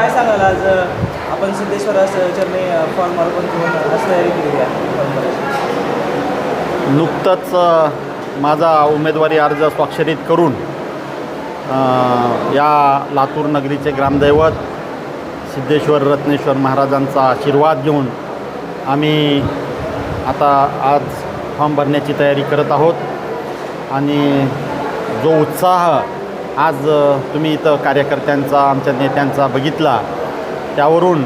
काय सांगाल आज आपण सिद्धेश्वरास चरणी फॉर्म अर्पण करून आज तयारी केली आहे नुकतंच माझा उमेदवारी अर्ज स्वाक्षरित करून या लातूर नगरीचे ग्रामदैवत सिद्धेश्वर रत्नेश्वर महाराजांचा आशीर्वाद घेऊन आम्ही आता आज फॉर्म भरण्याची तयारी करत आहोत. आणि जो उत्साह आज तुम्ही इथं कार्यकर्त्यांचा आमच्या नेत्यांचा बघितला. त्यावरून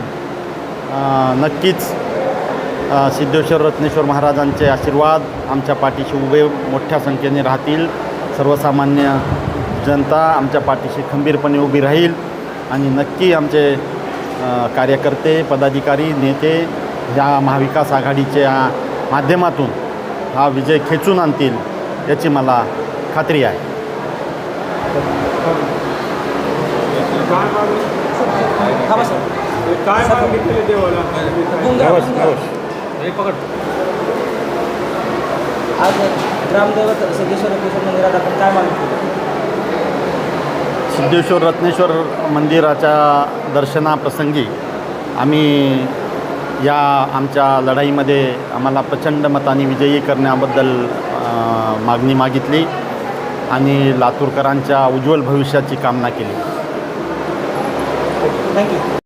नक्कीच सिद्धेश्वर रत्नेश्वर महाराजांचे आशीर्वाद आमच्या पाठीशी उभे मोठ्या संख्येने राहतील. सर्वसामान्य जनता आमच्या पाठीशी खंबीरपणे उभी राहील आणि नक्की आमचे कार्यकर्ते पदाधिकारी नेते या महाविकास आघाडीच्या माध्यमातून हा विजय खेचून आणतील याची मला खात्री आहे. थांबा सर काय मागितलं देवाला आज ग्रामदैवत सिद्धेश्वर रत्नेश्वर मंदिरात आपण काय मागितलं सिद्धेश्वर रत्नेश्वर मंदिराच्या दर्शनाप्रसंगी आम्ही या आमच्या लढाईमध्ये आम्हाला प्रचंड मताने विजयी करण्याबद्दल मागणी मागितली. आणि लातूरकरांच्या उज्ज्वल भविष्याची कामना केली. थँक्यू